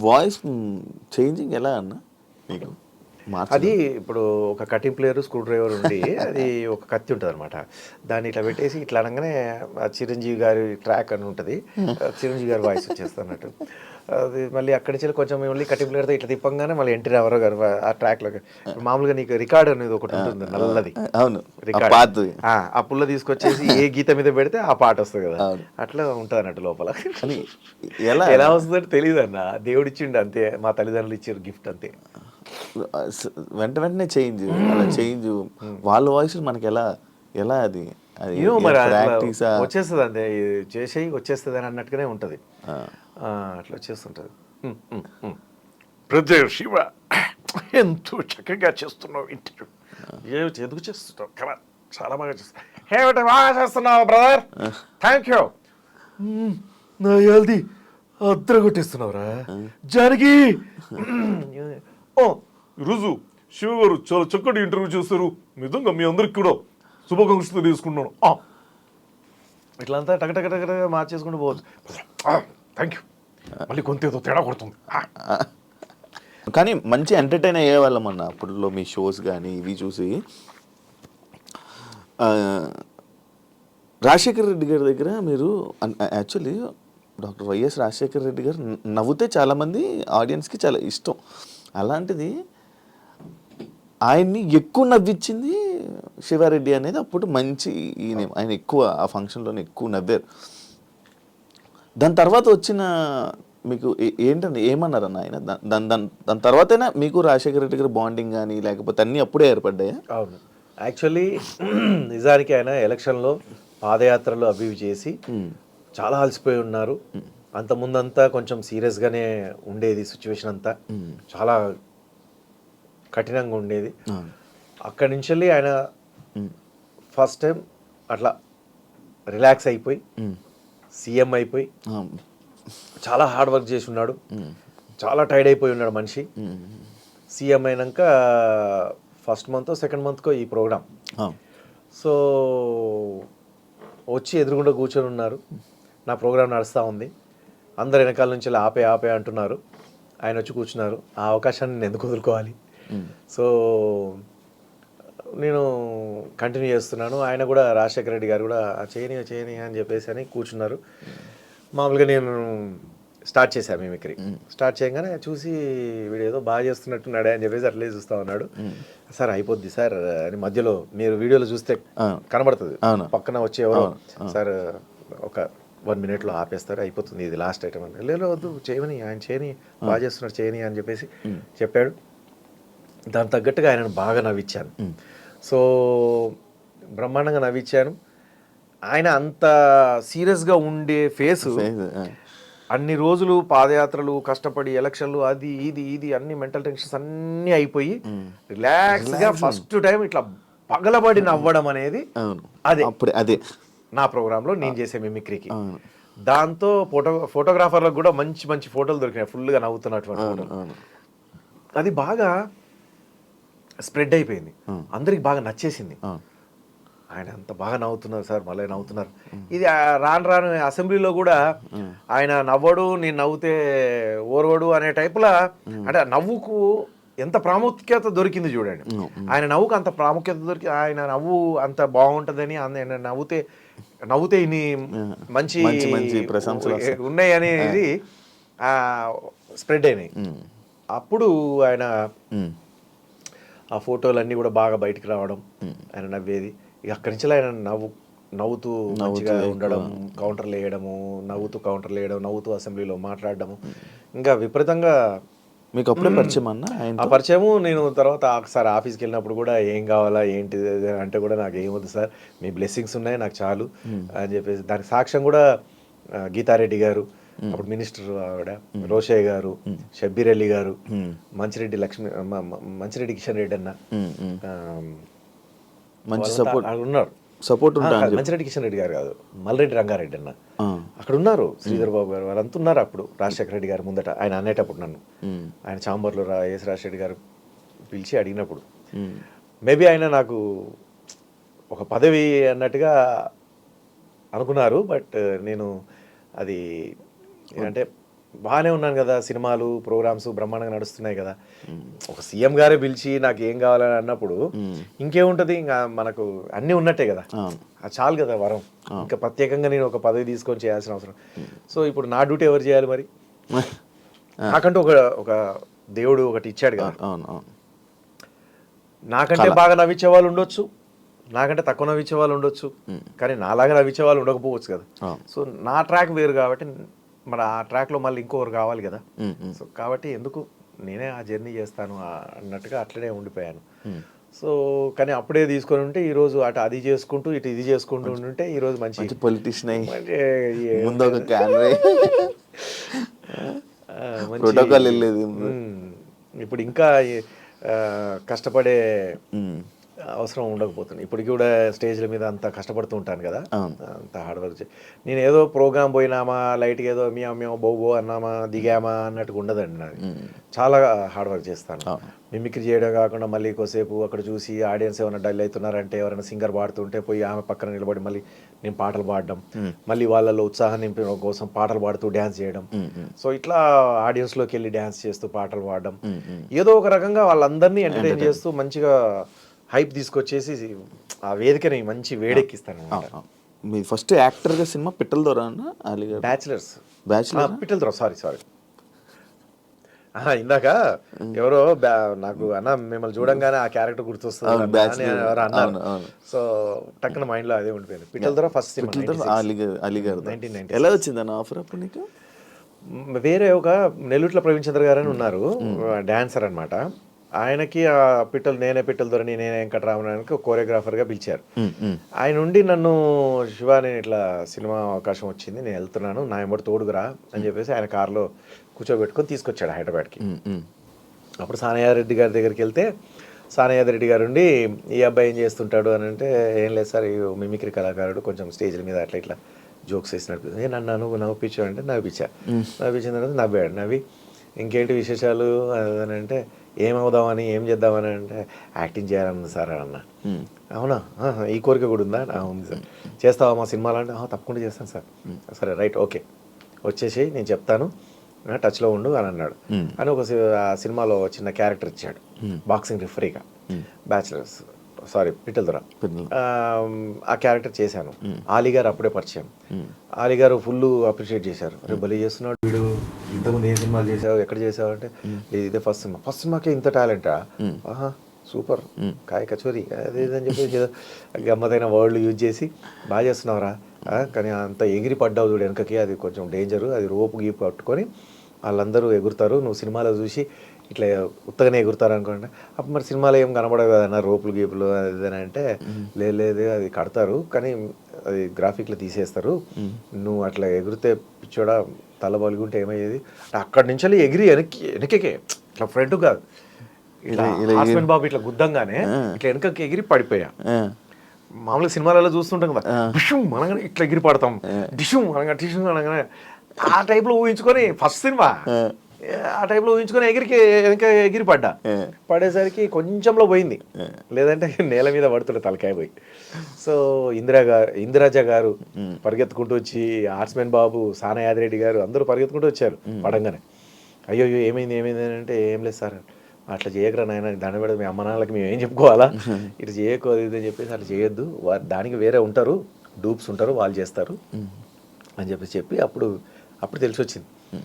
Voice changing ఎలా అన్న? మీకు అది ఇప్పుడు ఒక కటింగ్ ప్లేయర్ స్క్రూ డ్రైవర్ ఉండి అది ఒక కత్తి ఉంటుంది అనమాట దాన్ని ఇట్లా పెట్టేసి ఇట్లా అనగానే చిరంజీవి గారి ట్రాక్ అని ఉంటుంది. చిరంజీవి గారి వాయిస్ వచ్చేస్తున్నట్టు అది మళ్ళీ అక్కడి నుంచి కొంచెం మళ్ళీ కటింగ్ ప్లేయర్తో ఇట్లా తిప్పంగానే మళ్ళీ ఎన్టీ రామారావు గారు ఆ ట్రాక్లో మామూలుగా నీకు రికార్డ్ అనేది ఒకటి ఉంటుంది నల్లది. అవును. రికార్డ్. ఆ పుల్ల తీసుకొచ్చేసి ఏ గీత మీద పెడితే ఆ పాట వస్తుంది కదా. అట్లా ఉంటుంది అన్నట్టు లోపల. ఎలా? ఎలా వస్తుందంటే తెలియదు అన్న. దేవుడు ఇచ్చిండు అంతే. మా తల్లిదండ్రులు ఇచ్చారు గిఫ్ట్ అంతే. వెంట వెంటనే చేంజ్. అలా చేంజ్. వాళ్ళ వాయిస్ మనకి ఎలా ఎలా అది? వచ్చేస్తుంది అంతే ఇది చేసేయి వచ్చేస్తుంది అని అన్నట్టుగానే ఉంటుంది. ఆ, అట్లా వచ్చేస్తుంటుంది. ప్రజ శివ ఎంతో చక్కగా చేస్తున్నావు ఇంటర్వ్యూ. ఏ ఎందుకు చేస్తున్నావు కదా చాలా బాగా చేస్తావు ఏమిటి బాగా చేస్తున్నావు బ్రదర్ థ్యాంక్ యూ నా యాల్ది అద్దర కొట్టేస్తున్నావురా జానకి! ఓ ఈరోజు శివ గారు చాలా చక్కటి ఇంటర్వ్యూ చేస్తారు నిజంగా మీ అందరికి కూడా శుభాకాంక్షలు తెలియజేసుకుంటున్నాను. ఇట్లా అంతా టక టక మార్చేసుకుంటూ పోవచ్చు. థ్యాంక్ యూ మళ్ళీ కొంత ఏదో తేడా కొడుతుంది. కానీ మంచి ఎంటర్టైన్ అయ్యేవాళ్ళం అన్న. అప్పుడులో మీ షోస్ కానీ ఇవి చూసి. ఆ, రాజశేఖర్ రెడ్డి గారి దగ్గర మీరు actually doctor Y S Rajasekhar Reddy గారు నవ్వుతే చాలామంది ఆడియన్స్కి చాలా ఇష్టం. అలాంటిది ఆయన్ని ఎక్కువ నవ్వించింది శివారెడ్డి అనేది. అప్పుడు మంచి ఈయన ఆయన ఎక్కువ ఆ ఫంక్షన్లోనే ఎక్కువ నవ్వారు. దాని తర్వాత వచ్చిన మీకు ఏ- ఏంటండి ఏమన్నారన్న ఆయన? దాని దాని దాని తర్వాతైనా మీకు రాజశేఖర రెడ్డి గారి బాండింగ్ కానీ లేకపోతే అన్నీ అప్పుడే ఏర్పడ్డాయా? అవును. యాక్చువల్లీ నిజానికి ఆయన ఎలక్షన్లో పాదయాత్రలు అవి చేసి చాలా అలసిపోయి ఉన్నారు. అంత ముందంతా కొంచెం సీరియస్గానే ఉండేది సిచ్యువేషన్ అంతా. చాలా కఠినంగా ఉండేది. అక్కడి నుంచి వెళ్ళి ఆయన ఫస్ట్ టైం అట్లా రిలాక్స్ అయిపోయి సీఎం అయిపోయి చాలా హార్డ్ వర్క్ చేసి ఉన్నాడు. చాలా టైర్డ్ అయిపోయి ఉన్నాడు మనిషి. సీఎం అయినాక ఫస్ట్ మంత్ సెకండ్ మంత్కో ఈ ప్రోగ్రామ్ సో వచ్చి ఎదురుగుండా కూర్చొని ఉన్నారు. నా ప్రోగ్రామ్ నడుస్తూ ఉంది. అందరు వెనకాల నుంచి ఆపే ఆపే అంటున్నారు. ఆయన వచ్చి కూర్చున్నారు. ఆ అవకాశాన్ని నేను ఎందుకు వదులుకోవాలి? సో నేను కంటిన్యూ చేస్తున్నాను. ఆయన కూడా రాజశేఖర రెడ్డి గారు కూడా "ఆ, చేయని చేయని అని చెప్పేసి అని కూర్చున్నారు. మామూలుగా నేను స్టార్ట్ చేశాను మిమిక్రీ స్టార్ట్ చేయగానే చూసి వీడు ఏదో బాగా చేస్తున్నట్టున్నాడే అని చెప్పేసి అట్లే చూస్తా ఉన్నాడు. సార్ అయిపోద్ది సార్. అని మధ్యలో మీరు వీడియోలో చూస్తే. కనబడుతుంది. పక్కన వచ్చి ఎవరో సార్ ఒక వన్ మినిట్లో ఆపేస్తారు. అయిపోతుంది. ఇది లాస్ట్ ఐటమ్ అని లేదు వద్దు. చేయమని. ఆయన చేయని బాగా చేస్తున్నారు చేయని అని చెప్పేసి చెప్పాడు. దాని తగ్గట్టుగా ఆయనను బాగా నవ్వించాను. సో బ్రహ్మాండంగా నవ్వించాను. ఆయన అంత సీరియస్గా ఉండే ఫేసు అన్ని రోజులు పాదయాత్రలు కష్టపడి ఎలక్షన్లు అది ఇది ఇది అన్ని మెంటల్ టెన్షన్స్ అన్నీ అయిపోయి రిలాక్స్గా ఫస్ట్ టైం ఇట్లా పగలబడి నవ్వడం అనేది అదే. అప్పుడే అదే. నా ప్రోగ్రామ్లో నేను చేసే మిమిక్రీకి. దాంతో ఫోటో ఫోటోగ్రాఫర్లకు కూడా మంచి మంచి ఫోటోలు దొరికినాయి. ఫుల్గా నవ్వుతున్నటువంటి ఫోటోలు. అది బాగా స్ప్రెడ్ అయిపోయింది. అందరికి బాగా నచ్చేసింది. ఆయన అంత బాగా నవ్వుతున్నారు సార్ మళ్ళీ నవ్వుతున్నారు. ఇది రాను రాను అసెంబ్లీలో కూడా ఆయన నవ్వడు నేను నవ్వుతే ఓర్వడు అనే టైపులా అంటే నవ్వుకు ఎంత ప్రాముఖ్యత దొరికింది చూడండి. ఆయన నవ్వుకు అంత ప్రాముఖ్యత దొరికి ఆయన నవ్వు అంత బాగుంటుందని ఆయన నవ్వుతే నవ్వుతే ఇన్ని మంచి మంచి ప్రశంసలు. ఉన్నాయి అనేది స్ప్రెడ్ అయినాయి. అప్పుడు ఆయన ఆ ఫోటోలు అన్నీ కూడా బాగా బయటికి రావడం ఆయన నవ్వేది. ఇక అక్కడి నుంచి ఆయన నవ్వు నవ్వుతూ మంచిగా ఉండడం కౌంటర్లు వేయడము నవ్వుతూ కౌంటర్లు వేయడం నవ్వుతూ అసెంబ్లీలో మాట్లాడడము. ఇంకా విపరీతంగా మీకు అప్పుడే పరిచయం అన్న? ఆ పరిచయము నేను తర్వాత ఒకసారి ఆఫీస్కి వెళ్ళినప్పుడు కూడా ఏం కావాలా ఏంటి అంటే కూడా నాకు ఏమొద్దు సార్. మీ బ్లెస్సింగ్స్ ఉన్నాయి నాకు చాలు అని చెప్పేసి దానికి సాక్ష్యం కూడా గీతారెడ్డి గారు. అప్పుడు మినిస్టర్ ఆవిడ రోషయ్య గారు షబ్బీర్ అలీ గారు మంచిరెడ్డి లక్ష్మి మంచిరెడ్డి కిషన్ రెడ్డి అన్న మంచి సపోర్ట్. ఉన్నారు. సపోర్ట్ ఆ, ఉంటా కాదు, మంచిరెడ్డి కిషన్ రెడ్డి గారు కాదు మల్రెడ్డి రంగారెడ్డి అన్న. అక్కడ ఉన్నారు శ్రీధర్ బాబు గారు వాళ్ళంతా ఉన్నారు అప్పుడు రాజశేఖర రెడ్డి గారు ముందట ఆయన అనేటప్పుడు నన్ను. ఆయన చాంబర్లో రా ఎస్ రాజశేఖర్ గారు పిలిచి అడిగినప్పుడు. మేబీ ఆయన నాకు ఒక పదవి అన్నట్టుగా అనుకున్నారు బట్ నేను అది అంటే బాగానే ఉన్నాను కదా సినిమాలు ప్రోగ్రామ్స్ బ్రహ్మాండంగా నడుస్తున్నాయి కదా. ఒక సీఎం గారే పిలిచి నాకు ఏం కావాలని అన్నప్పుడు ఇంకేముంటది? ఇంకా మనకు అన్నీ ఉన్నట్టే కదా. చాలు కదా వరం. ఇంకా ప్రత్యేకంగా నేను ఒక పదవి తీసుకొని చేయాల్సిన అవసరం. సో ఇప్పుడు నా డ్యూటీ ఎవరు చేయాలి మరి? నాకంటూ ఒక ఒక దేవుడు ఒకటి ఇచ్చాడు కదా. నాకంటే బాగా నవ్వించే వాళ్ళు ఉండొచ్చు. నాకంటే తక్కువ నవ్వించే వాళ్ళు ఉండొచ్చు. కానీ నాలాగా నవ్వించే వాళ్ళు ఉండకపోవచ్చు కదా. సో నా ట్రాక్ వేరు కాబట్టి మరి ఆ ట్రాక్లో మళ్ళీ ఇంకొకరు కావాలి కదా. సో కాబట్టి ఎందుకు నేనే ఆ జర్నీ చేస్తాను అన్నట్టుగా అట్లనే ఉండిపోయాను. సో కానీ అప్పుడే తీసుకొని ఉంటే ఈరోజు అటు అది చేసుకుంటూ ఇటు ఇది చేసుకుంటూ ఉంటే ఈరోజు మంచి మంచి పొలిటీషియన్ ప్రోటోకాల్ వెళ్ళేది ఉమ్, ఇప్పుడు ఇంకా ఈ, కష్టపడే. అవసరం ఉండకపోతుంది. ఇప్పటికి కూడా స్టేజ్ల మీద అంత కష్టపడుతూ ఉంటాను కదా. అంత హార్డ్ వర్క్ నేను ఏదో ప్రోగ్రామ్ పోయినామా లైట్గా ఏదో మియా మేము బో బో అన్నామా దిగామా అన్నట్టుగా ఉండదండి నాది. చాలా హార్డ్ వర్క్ చేస్తాను. మిమిక్రీ చేయడం కాకుండా మళ్ళీ కొద్దిసేపు అక్కడ చూసి ఆడియన్స్ ఏమైనా డల్ అవుతున్నారంటే ఎవరైనా సింగర్ పాడుతుంటే పోయి ఆమె పక్కన నిలబడి మళ్ళీ నేను పాటలు పాడడం మళ్ళీ వాళ్ళలో ఉత్సాహం నింపడం కోసం పాటలు పాడుతూ డ్యాన్స్ చేయడం. సో ఇట్లా ఆడియన్స్లోకి వెళ్ళి డ్యాన్స్ చేస్తూ పాటలు పాడడం. ఏదో ఒక రకంగా వాళ్ళందరినీ ఎంటర్టైన్ చేస్తూ మంచిగా హైప్ తీసుకొచ్చేసి ఆ వేదికని మంచి వేడెక్కిస్తాను అనమాట. మీ ఫస్ట్ యాక్టర్గా సినిమా పిట్టల దొర అన్న అలీగారు bachelors. Bachelor? Pittala Dora sorry sorry. ఇందాక ఎవరో నాకు అన్న మిమ్మల్ని చూడంగానే ఆ క్యారెక్టర్ గుర్తొస్తుంది. అన్న ఎవరో అన్నారు. సో టక్కున మైండ్లో అదే ఉండిపోయింది. పిట్టల్ ద్రో ఫస్ట్ సినిమా అలీగారు అలీగారు 1996. ఎలా వచ్చిందన్న ఆఫర్ అప్పుడు నీకు? వేరే ఒక నెల్లూట్ల ప్రవీణ్ చంద్ర గారు అని ఉన్నారు డాన్సర్ అన్నమాట. ఆయనకి ఆ పిట్టలు నేనే పిట్టల దొరని నేనే వెంకటరామనానికి ఒక కోరియోగ్రాఫర్గా పిలిచారు. ఆయన నుండి నన్ను శివ నేను ఇట్లా సినిమా అవకాశం వచ్చింది నేను వెళ్తున్నాను నా ఎంబడి తోడుగురా అని చెప్పేసి ఆయన కారులో కూర్చోబెట్టుకొని తీసుకొచ్చాడు హైదరాబాద్కి. అప్పుడు సానయారెడ్డి గారి దగ్గరికి వెళ్తే సానయారెడ్డి గారు ఉండి ఈ అబ్బాయి ఏం చేస్తుంటాడు? అని అంటే ఏం లేదు సార్ ఈ మిమిక్రీ కళాకారుడు కొంచెం స్టేజ్ల మీద అట్లా ఇట్లా జోక్స్ వేసినట్టు. ఏ నన్ను నువ్వు నవ్విపించావు అంటే నవ్విపించా నవ్వించిన తర్వాత నవ్వాడు. నవ్వి ఇంకేంటి విశేషాలు? అని అంటే ఏమవుదామని ఏం చేద్దామని అంటే యాక్టింగ్ చేయాలన్నది సార్ అని అన్న. అవునా? ఈ కోరిక కూడా ఉందా? "ఆ, ఉంది సార్. చేస్తావా మా సినిమాలో? అంటే "ఆ, తప్పకుండా చేస్తాను సార్. సరే రైట్ ఓకే. వచ్చేసి నేను చెప్తాను. టచ్లో ఉండు అని అన్నాడు. అని ఒక సినిమాలో చిన్న క్యారెక్టర్ ఇచ్చాడు. బాక్సింగ్ రిఫరీగా. బ్యాచిలర్స్. సారీ పిట్టల దొర పిట్టల. ఆ, క్యారెక్టర్ చేశాను. ఆలీ గారు అప్పుడే పరిచయం. ఆలీ గారు ఫుల్ అప్రిషియేట్ చేశారు. భలే చేస్తున్నాడు. ఇంతకుముందు ఏ సినిమాలు చేసావు ఎక్కడ చేసావు అంటే "ఇది ఇదే ఫస్ట్ సినిమా. ఫస్ట్ సినిమాకే ఇంత టాలెంటా ఆహా సూపర్. కాయ కచోరీ. అదే ఇది అని చెప్పి ఏదో గమ్మతైన వర్డ్లు యూజ్ చేసి బాగా చేస్తున్నావురా. కానీ అంత ఎగిరి పడ్డావు చూడు వెనకకి. అది కొంచెం డేంజరు అది రోపు గీపు పట్టుకొని వాళ్ళందరూ ఎగురుతారు. నువ్వు సినిమాలో చూసి ఇట్లా ఉత్తగానే ఎగురుతారు అనుకోండి. అప్పుడు మరి సినిమాలో ఏం కనబడవు కదన్న రోపులు గీపులు అది అంటే లేదు లేదు అది కడతారు. కానీ అది గ్రాఫిక్లో తీసేస్తారు. నువ్వు అట్లా ఎగిరితే పిచ్చోడా? తల బలుగుంటే ఏమయ్యేది? అక్కడి నుంచి ఎగిరి వెనక్కి వెనకకే ఇట్లా ఫ్రంట్ కాదు. హాస్బెండ్ బాబు ఇట్లా గుద్దంగానే ఇట్లా వెనకకి ఎగిరి పడిపోయా. మామూలుగా సినిమాలలో చూస్తుంటాం కదా. డిషుమ్ అనగానే ఇట్లా ఎగిరి పడతాం. డిషుమ్ అనగా డిషుమ్ అనగానే. ఆ టైప్లో ఊహించుకొని ఫస్ట్ సినిమా. ఆ టైప్లో ఊహించుకొని ఎగిరికి వెనక ఎగిరి పడ్డా. పడేసరికి కొంచెంలో పోయింది. లేదంటే నేల మీద పడుతుండే తలకాయ పోయి. సో ఇందిరా గారు ఇందిరాజ గారు పరిగెత్తుకుంటూ వచ్చి ఆర్ట్స్మెన్ బాబు సానా యాదిరెడ్డి గారు అందరూ పరిగెత్తుకుంటూ వచ్చారు పడంగానే. అయ్యో ఏమైంది ఏమైంది అని అంటే ఏం లేదు సార్ అట్లా చేయకరా నాయన దండ పెడదు మీ అమ్మ నాన్నలకి మేము ఏం చెప్పుకోవాలా? ఇటు చేయకు అది ఇది అని చెప్పేసి అట్లా చేయొద్దు. దానికి వేరే ఉంటారు డూప్స్ ఉంటారు వాళ్ళు చేస్తారు అని చెప్పేసి చెప్పి అప్పుడు అప్పుడు తెలిసి వచ్చింది